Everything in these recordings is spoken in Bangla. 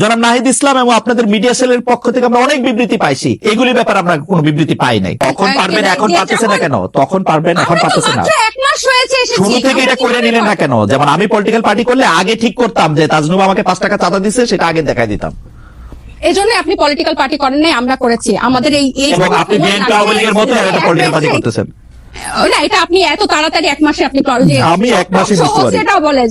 জনাব নাহিদ ইসলাম এবং আপনাদের মিডিয়া সেলের পক্ষ থেকে আমরা অনেক বিবৃতি পাইছি। এগুলির ব্যাপারে আমরা কোনো বিবৃতি পাই নাই। তখন পারবেন এখন পারতেছে না কেন? তখন পারবেন এখন পারতেছে না। শুরু থেকে এটা করে নিলেন না কেন? যেমন আমি পলিটিক্যাল পার্টি করলে আগে ঠিক করতাম যে তাজনুব আমাকে পাঁচ টাকা চাঁদা দিচ্ছে সেটা আগে দেখাই দিতাম। এই জন্য আপনি পলিটিক্যাল পার্টি করেন নাই আমরা করেছি। আমাদের এই আপনি বিএনপি আওয়ামী লীগের মতো একটা পলিটিক্যাল পার্টি করতেছেন। না এটা আপনি এত তাড়াতাড়ি এক মাসে আপনি আমি এক মাসে পারি। সেটাও বলে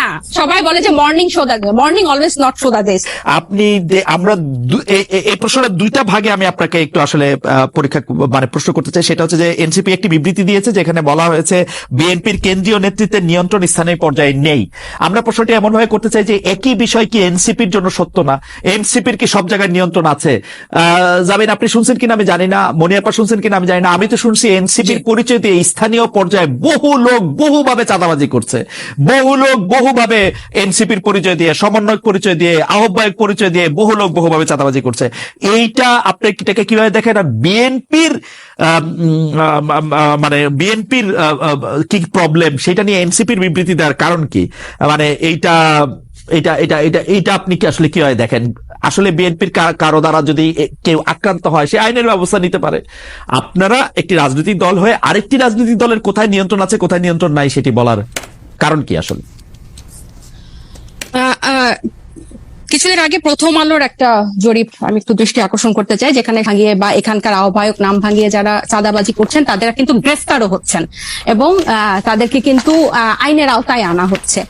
না সবাই বলে যে morning show the morning always not show the this আপনি আমরা এই প্রশ্নের দুইটা ভাগে আমি আপনাকে একটু আসলে পরীক্ষা মানে প্রশ্ন করতে চাই। সেটা হচ্ছে যে এনসিপি একটি বিবৃতি দিয়েছে যেখানে বলা হয়েছে বিএনপির কেন্দ্রীয় নেতৃত্বের নিয়ন্ত্রণ স্থানীয় পর্যায়ে নেই। আমরা প্রশ্নটি এমন ভাবে করতে চাই যে একই বিষয় কি এনসিপির জন্য সত্য না? এনসিপির কি সব জায়গায় নিয়ন্ত্রণ আছে? আহ, জামিন আপনি শুনছেন কিনা আমি জানি না। মনিয়াপা শুনছেন কিনা আমি জানি না। আমি তো শুনছি এনসিপির পরিচয় দিয়ে স্থানীয় পর্যায়ে বহু লোক বহুভাবে চাঁদাবাজি করছে। বহু লোক বহুভাবে এনসিপির পরিচয় দিয়ে, সমন্বয়ক পরিচয় দিয়ে, আহ্বায়ক পরিচয় দিয়ে বহু লোক বহুভাবে চাঁদাবাজি করছে। এইটা আপনি এটাকে কীভাবে দেখেন? আর বিএনপির মানে বিএনপির কি প্রবলেম সেটা নিয়ে এনসিপির বিবৃতি দেওয়ার কারণ কি? মানে এইটা এটা এটা এটা এটা আপনি কি আসলে কি হয় দেখেন? আসলে বিএনপির কারও দ্বারা যদি কেউ আক্রান্ত হয়, সে আইনের ব্যবস্থা নিতে পারে। আপনারা একটি রাজনৈতিক দল হয়ে আরেকটি রাজনৈতিক দলের কোথায় নিয়ন্ত্রণ আছে, কোথায় নিয়ন্ত্রণ নাই সেটি বলার কারণ কি আসলে? কিছুদিন আগে প্রথম আলোর একটা জরিপ আমি একটু দৃষ্টি আকর্ষণ করতে চাই, যেখানে ভাঙিয়ে বা এখানকার আহ্বায়ক নাম ভাঙিয়ে যারা চাঁদাবাজি করছেন, তাদের কিন্তু গ্রেফতারও হচ্ছেন। এবং তাদেরকে কিন্তু আইনের আওতায় আনা হচ্ছে।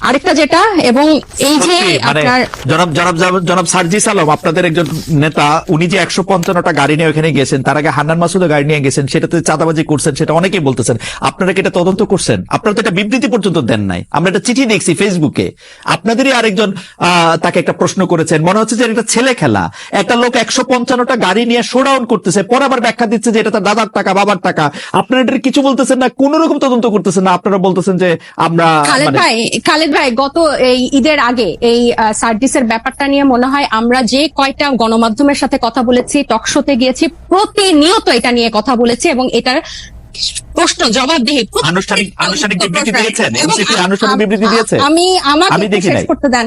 আরেকটা যেটা এবং এই যে মানে আপনার জনাব জনাব জনাব- জনাব সার্জিস আলম আপনাদের একজন নেতা উনি যে একশো পঞ্চান্নটা গাড়ি নিয়ে ওখানে গেছেন তার আগে হান্নান মাসুদও গাড়ি নিয়ে গেছেন সেটাতে চাঁদাবাজি করছেন সেটা অনেকেই বলতেছেন। আপনারা কি এটা তদন্ত করছেন? আপনারা তো এটা বিবৃতি পর্যন্ত দেন নাই। আমরা একটা চিঠি দেখছি ফেসবুকে। আপনাদেরই আরেকজন তাকে একটা প্রশ্ন করেছেন। মনে হচ্ছে যে এটা ছেলে খেলা। একটা লোক একশো পঞ্চান্নটা গাড়ি নিয়ে শোডাউন করতেছে পরে আবার ব্যাখ্যা দিচ্ছে যে এটা তার দাদার টাকা বাবার টাকা। আপনারা এটা কিছু বলতেছেন না? কোন রকম তদন্ত করতেছেন না? আপনারা বলতেছেন যে আমরা খালেদ ভাই গত এই ঈদের আগে এই সার্ভিসের ব্যাপারটা নিয়ে মনে হয় আমরা যে কয়টা গণমাধ্যমের সাথে কথা বলেছি টকশোতে গিয়েছি প্রতিনিয়ত এটা নিয়ে কথা বলেছি এবং এটার প্রশ্ন জবাব দিয়ে আনুষ্ঠানিক- আনুষ্ঠানিক বিবৃতি দিয়েছেন? আনুষ্ঠানিক বিবৃতি দিয়েছে? আমি আমাকে শেষ করতে দেন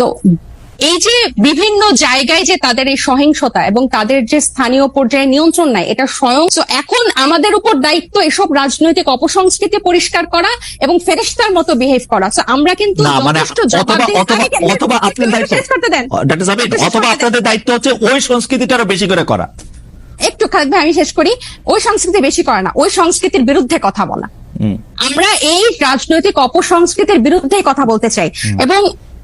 তো এই যে বিভিন্ন জায়গায় যে তাদের এই সহিংসতা এবং তাদের যে স্থানীয় পর্যায়ে নিয়ন্ত্রণ নাই এটা স্বয়ং এখন আমাদের উপর দায়িত্ব এসব রাজনৈতিক অপসংস্কৃতি পরিষ্কার করা এবং ফেরেস্তার মতো বিহেভ করা। আমরা কিন্তু মানে অথবা। আপনাদের দায়িত্ব হচ্ছে ওই সংস্কৃতিটা বেশি করে করা। একটু খালেদ আমি শেষ করি। ওই সংস্কৃতি বেশি করে না ওই সংস্কৃতির বিরুদ্ধে কথা বলা। আমরা এই রাজনৈতিক অপসংস্কৃতির বিরুদ্ধে কথা বলতে চাই। এবং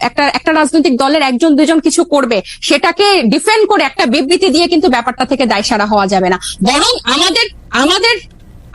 একটা একটা রাজনৈতিক দলের একজন, দুজন কিছু করবে, সেটাকে ডিফেন্ড করে একটা বিবৃতি দিয়ে কিন্তু ব্যাপারটা থেকে দায় সারা হওয়া যাবে না। বরং আমাদের আমাদের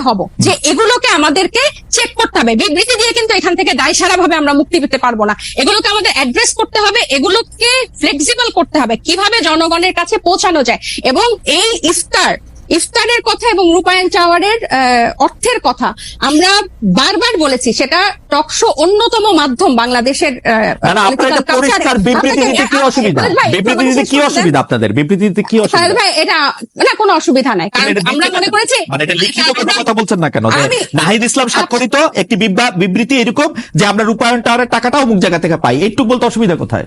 হব। যে এগুলোকে আমাদেরকে চেক করতে হবে। বিবৃতি দিয়ে কিন্তু এখান থেকে দায় সারা ভাবে আমরা মুক্তি পেতে পারব না। এগুলোকে আমাদের অ্যাড্রেস করতে হবে, এগুলোকে ফ্লেক্সিবল করতে হবে। কীভাবে জনগণের কাছে পৌঁছানো যায়? এবং এই ইফতার ইফতারের কথা এবং রূপায়ণ টাওয়ারের আহ, অর্থের কথা আমরা বারবার বলেছি সেটা টকশো অন্যতম মাধ্যম বাংলাদেশের কি অসুবিধা? আপনাদের বিবৃতি দিতে কি অসুবিধা ভাই এটা না কোনো অসুবিধা নাই। কারণ আমরা মনে করেছি মানে এটা লিখিত কথা বলছেন না কেন? নাহিদ ইসলাম স্বাক্ষরিত একটি বিবৃতি এরকম যে আমরা রূপায়ণ টাওয়ারের টাকাটা অমুক জায়গা থেকে পাই। একটু বলতে অসুবিধা কোথায়?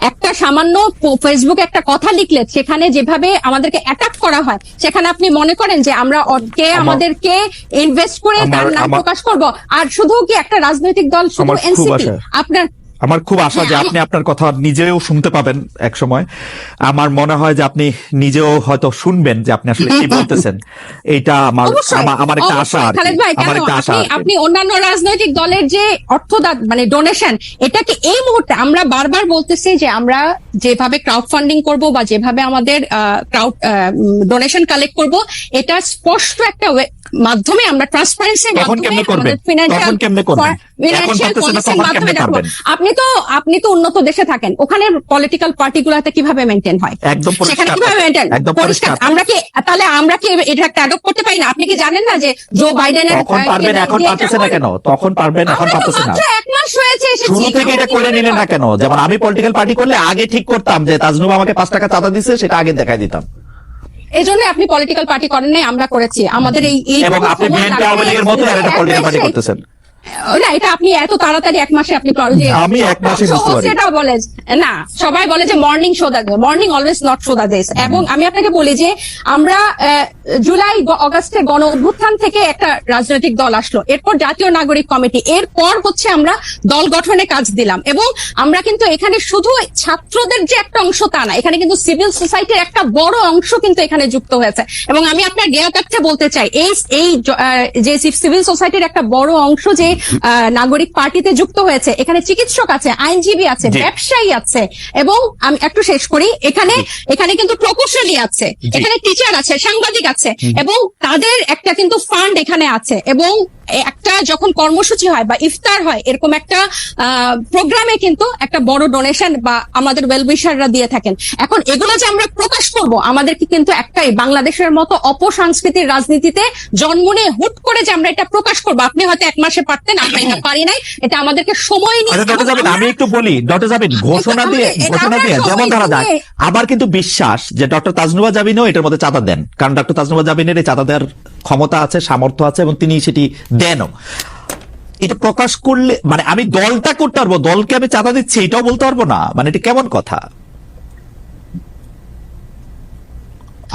একটা সামান্য ফেসবুকে একটা কথা লিখলে সেখানে যেভাবে আমাদেরকে অ্যাটাক করা হয় সেখানে আপনি মনে করেন যে আমরা কে আমাদেরকে ইনভেস্ট করে তার নাম প্রকাশ করব। আর শুধু কি একটা রাজনৈতিক দল শুধু এনসিপি আপনার আমার খুব আশা যে আপনি আপনার কথা নিজেও শুনতে পাবেন এক সময় আমার মনে হয় যে আপনি নিজেও হয়তো শুনবেন যে আপনি আসলে কি বলতেছেন এইটা আমার আমার- একটা আশা কি। আমার একটা আশা আপনি- কি। আপনি অন্যান্য রাজনৈতিক দলের যে অর্থ মানে ডোনেশন এটাকে এই মুহূর্তে আমরা বারবার বলতেছি যে আমরা যেভাবে ক্রাউড ফান্ডিং করব বা যেভাবে আমাদের ক্রাউড ডোনেশন কালেক্ট করব এটা স্পষ্ট একটা মাধ্যমে আমরা ট্রান্সপারেন্সি তখন কেমনে করবেন? আপনি তো আপনি তো উন্নত দেশে থাকেন। ওখানে পলিটিক্যাল পার্টি গুলাতে কীভাবে মেনটেন হয়? একদম সেখানে কীভাবে মেনটেন পরিষ্কার। আমরা কি তাহলে আমরা কি এটা একটা অ্যাডপ্ট করতে পারি না? আপনি কি জানেন না যে জো বাইডেনের তখন পারবেন এখন পারতেছে না কেন? তখন পারবেন এখন পারতেছে না। এক মাস হয়েছে শুরু থেকে এটা করে নিলেন না কেন? যেমন আমি পলিটিক্যাল পার্টি করলে আগে ঠিক করতাম যে তাজনুব আমাকে পাঁচ টাকা চাঁদা দিছে সেটা আগে দেখাই দিতাম। এই জন্য আপনি পলিটিক্যাল পার্টি করেন নাই আমরা করেছি। আমাদের এই এবং আপনি বিএনপি আওয়ামী লীগের মতো একটা পলিটিক্যাল পার্টি করতেছেন। না এটা আপনি এত তাড়াতাড়ি এক মাসে আপনি আমি এক মাসে বুঝতে পারি। সেটা বলে না সবাই বলে যে morning show the morning always not show the দেশ এবং আমি আপনাকে বলি যে আমরা জুলাই অগাস্টে গণ অভ্যুত্থান থেকে একটা রাজনৈতিক দল আসলো। এরপর জাতীয় নাগরিক কমিটি। এরপর হচ্ছে আমরা দল গঠনে কাজ দিলাম। এবং আমরা কিন্তু এখানে শুধু ছাত্রদের যে একটা অংশ তা না এখানে কিন্তু সিভিল সোসাইটির একটা বড় অংশ কিন্তু এখানে যুক্ত হয়েছে। এবং আমি আপনার জ্ঞাতার্থে বলতে চাই এই এই যে সিভিল সোসাইটির একটা বড় অংশ যে নাগরিক পার্টিতে যুক্ত হয়েছে। এখানে চিকিৎসক আছে আইনজীবী আছে ব্যবসায়ী আছে এবং আমি একটু শেষ করি এখানে এখানে কিন্তু প্রকৌশলী আছে এখানে টিচার আছে সাংবাদিক আছে এবং তাদের একটা কিন্তু ফান্ড এখানে আছে এবং একটা যখন কর্মসূচি হয় বা ইফতার হয় এরকম একটা প্রোগ্রামে কিন্তু একটা বড় ডোনেশন বা আমাদের ওয়েলউইশাররা দিয়ে থাকেন। এখন এগুলো যে আমরা প্রকাশ করব আমাদেরকে কিন্তু একটাই বাংলাদেশের মতো অপসংস্কৃতির রাজনীতিতে জন্ম নিয়ে হুট করে যে আমরা এটা প্রকাশ করব আপনি হয়তো এক মাসে পারতেন আমরা এটা পারি নাই এটা আমাদেরকে সময় নিয়ে আচ্ছা আমি একটু বলি ডক্টর জাবিন ঘোষণা দিয়ে ঘোষণা দিয়ে যেমন ধরা যায় আবার কিন্তু বিশ্বাস যে ডক্টর তাজনুবা জাবিনও এটার মধ্যে চাঁদা দেন। কারণ ডক্টর তাজনুবা জাবিনের এই চাঁদা দেওয়ার ক্ষমতা আছে সামর্থ্য আছে এবং তিনি সেটি দেনও। এটা প্রকাশ করলে মানে আমি দলটা করতে পারব দলকে আমি চাঁদা দিচ্ছি এটাও বলতে পারব না। মানে এটা কেমন কথা?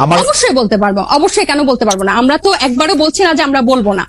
আমার অবশ্যই বলতে পারব অবশ্যই কেন বলতে পারব না? আমরা তো একবারও বলছি না যে আমরা বলব না।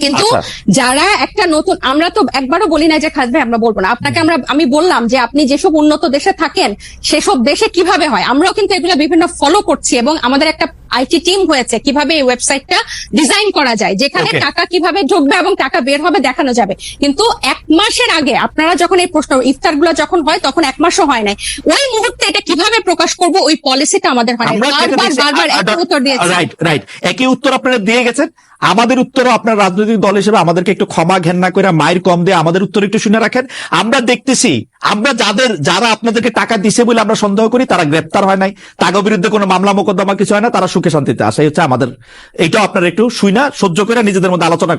কিন্তু আচ্ছা। যারা একটা নতুন আমরা তো একবারও বলি না যে খাস ভাই আমরা বলব না আপনাকে আমরা আমি বললাম যে আপনি যেসব উন্নত দেশে থাকেন সেসব দেশে কীভাবে হয় আমরাও কিন্তু এগুলো বিভিন্ন ফলো করছি এবং আমাদের একটা আইটি টিম হয়েছে কীভাবে এই ওয়েবসাইটটা ডিজাইন করা যায় যেখানে টাকা কীভাবে ঢুকবে এবং টাকা বের হবে দেখানো যাবে। কিন্তু এক মাসের আগে আপনারা যখন এই প্রশ্ন ইফতারগুলো যখন হয় তখন এক মাসও হয় নাই। ওই মুহূর্তে এটা কীভাবে প্রকাশ করব ওই পলিসিটা আমাদের হয় বারবার বারবার একই উত্তর দিয়েছি। রাইট রাইট একই উত্তর আপনারা দিয়ে গেছেন। আমাদের উত্তরও আপনার রাজনৈতিক দল হিসেবে আমাদেরকে একটু ক্ষমা ঘেন্না করে মায়ের কম দিয়ে আমাদের উত্তর একটু শুনে রাখেন। আমরা দেখতেছি আমরা যাদের, যারা আপনাদেরকে টাকা দিছে বলে আমরা সন্দেহ করি, তারা গ্রেপ্তার হয় নাই। তাগো বিরুদ্ধে কোনো মামলা মোকদ্দমা কিছু হয় না, তারা সুখে শান্তিতে আসে। হচ্ছে আমাদের এইটাও আপনারা একটু শুই না সহ্য করে নিজেদের মধ্যে আলোচনা